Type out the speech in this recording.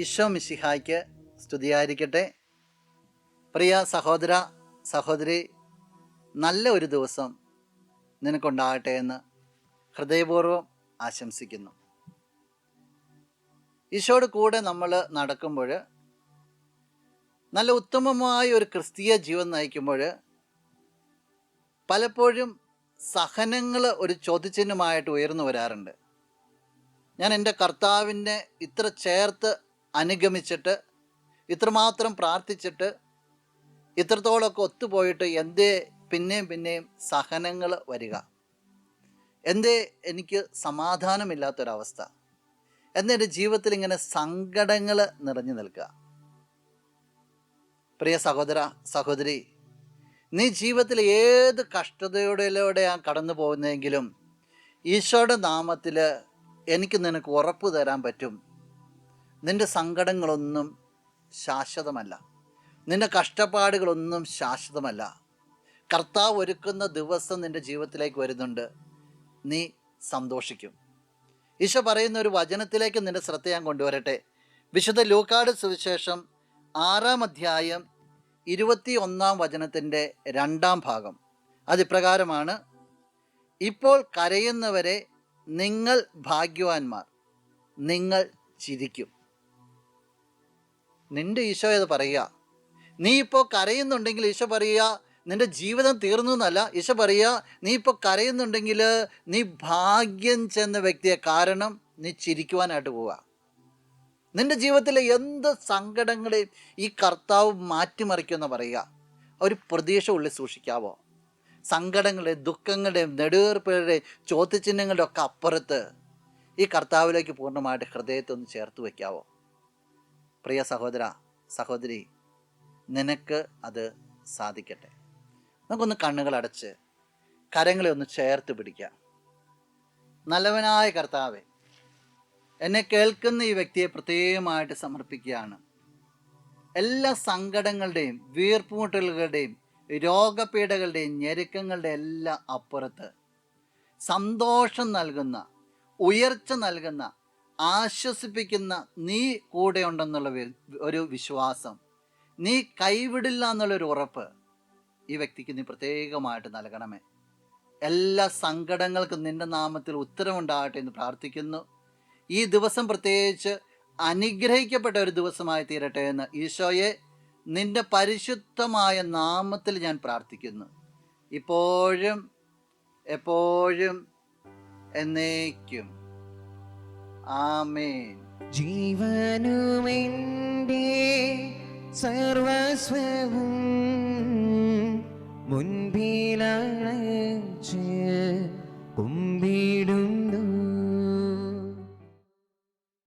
ഈശോ മിശിഹായ്ക്ക് സ്തുതിയായിരിക്കട്ടെ. പ്രിയ സഹോദര സഹോദരി നല്ല ഒരു ദിവസം നിനക്കുണ്ടാകട്ടെ എന്ന് ഹൃദയപൂർവം ആശംസിക്കുന്നു. ഈശോയുടെ കൂടെ നമ്മൾ നടക്കുമ്പോൾ നല്ല ഉത്തമമായ ഒരു ക്രിസ്തീയ ജീവൻ നയിക്കുമ്പോൾ പലപ്പോഴും സഹനങ്ങൾ ഒരു ചോദ്യചിഹ്നമായിട്ട് ഉയർന്നു വരാറുണ്ട്. ഞാൻ എന്റെ കർത്താവിനെ ഇത്ര ചേർത്ത് അനുഗമിച്ചിട്ട് ഇത്രമാത്രം പ്രാർത്ഥിച്ചിട്ട് ഇത്രത്തോളമൊക്കെ ഒത്തുപോയിട്ട് എന്തേ പിന്നെയും പിന്നെയും സഹനങ്ങൾ വരിക. എന്തേ എനിക്ക് സമാധാനമില്ലാത്തൊരവസ്ഥ. എന്തേ എന്റെ ജീവിതത്തിൽ ഇങ്ങനെ സങ്കടങ്ങൾ നിറഞ്ഞു നിൽക്കുക. പ്രിയ സഹോദര സഹോദരി നീ ജീവിതത്തിൽ ഏത് കഷ്ടതയോടെയാണ് കടന്നു പോകുന്നതെങ്കിലും ഈശോയുടെ നാമത്തിൽ എനിക്ക് നിനക്ക് ഉറപ്പ് തരാൻ പറ്റും. നിന്റെ സങ്കടങ്ങളൊന്നും ശാശ്വതമല്ല. നിന്റെ കഷ്ടപ്പാടുകളൊന്നും ശാശ്വതമല്ല. കർത്താവ് ഒരുക്കുന്ന ദിവസം നിന്റെ ജീവിതത്തിലേക്ക് വരുന്നുണ്ട്. നീ സന്തോഷിക്കും. ഈശോ പറയുന്ന ഒരു വചനത്തിലേക്ക് നിന്റെ ശ്രദ്ധ ഞാൻ കൊണ്ടുവരട്ടെ. വിശുദ്ധ ലൂക്കാട് സുവിശേഷം ആറാം അധ്യായം ഇരുപത്തി ഒന്നാം വചനത്തിന്റെ രണ്ടാം ഭാഗം. അതിപ്രകാരമാണ് ഇപ്പോൾ കരയുന്നവരെ നിങ്ങൾ ഭാഗ്യവാന്മാർ നിങ്ങൾ ചിരിക്കും. നിന്റെ ഈശോ അത് പറയുക. നീ ഇപ്പോൾ കരയുന്നുണ്ടെങ്കിൽ ഈശോ പറയുക നിന്റെ ജീവിതം തീർന്നു എന്നല്ല ഈശോ പറയുക നീ ഇപ്പോൾ കരയുന്നുണ്ടെങ്കിൽ നീ ഭാഗ്യം ചെന്ന വ്യക്തിയെ കാരണം നീ ചിരിക്കുവാനായിട്ട് പോവുക. നിന്റെ ജീവിതത്തിലെ എന്ത് സങ്കടങ്ങളെയും ഈ കർത്താവ് മാറ്റിമറിക്കുമെന്ന് പറയുക. ഒരു പ്രതീക്ഷ ഉള്ളിൽ സൂക്ഷിക്കാവോ? സങ്കടങ്ങളുടെയും ദുഃഖങ്ങളുടെയും നെടുവേർപ്പുകളുടെയും ചോദ്യചിഹ്നങ്ങളുടെ ഒക്കെ അപ്പുറത്ത് ഈ കർത്താവിലേക്ക് പൂർണമായിട്ട് ഹൃദയത്തൊന്ന് ചേർത്ത് വയ്ക്കാവോ? പ്രിയ സഹോദര സഹോദരി നിനക്ക് അത് സാധിക്കട്ടെ. നമുക്കൊന്ന് കണ്ണുകൾ അടച്ച് കരങ്ങളെ ഒന്ന് ചേർത്ത് പിടിക്കാം. നല്ലവനായ കർത്താവെ എന്നെ കേൾക്കുന്ന ഈ വ്യക്തിയെ പ്രത്യേകമായിട്ട് സമർപ്പിക്കുകയാണ്. എല്ലാ സങ്കടങ്ങളുടെയും വീർപ്പുമുട്ടലുകളുടെയും രോഗപീഠകളുടെയും ഞെരുക്കങ്ങളുടെ എല്ലാം അപ്പുറത്ത് സന്തോഷം നൽകുന്ന ഉയർച്ച നൽകുന്ന ആശ്വസിപ്പിക്കുന്ന നീ കൂടെ ഉണ്ടെന്നുള്ള ഒരു വിശ്വാസം. നീ കൈവിടില്ല എന്നുള്ളൊരു ഉറപ്പ് ഈ വ്യക്തിക്ക് നീ പ്രത്യേകമായിട്ട് നൽകണമേ. എല്ലാ സങ്കടങ്ങൾക്കും നിന്റെ നാമത്തിൽ ഉത്തരവുണ്ടാകട്ടെ എന്ന് പ്രാർത്ഥിക്കുന്നു. ഈ ദിവസം പ്രത്യേകിച്ച് അനുഗ്രഹിക്കപ്പെട്ട ഒരു ദിവസമായി തീരട്ടെ എന്ന് ഈശോയെ നിന്റെ പരിശുദ്ധമായ നാമത്തിൽ ഞാൻ പ്രാർത്ഥിക്കുന്നു. ഇപ്പോഴും എപ്പോഴും എന്നേക്കും. ആമേൻ. ജീവനുമെന്റെ സർവസ്വവും മുൻപിലണച്ച് കുമ്പിടും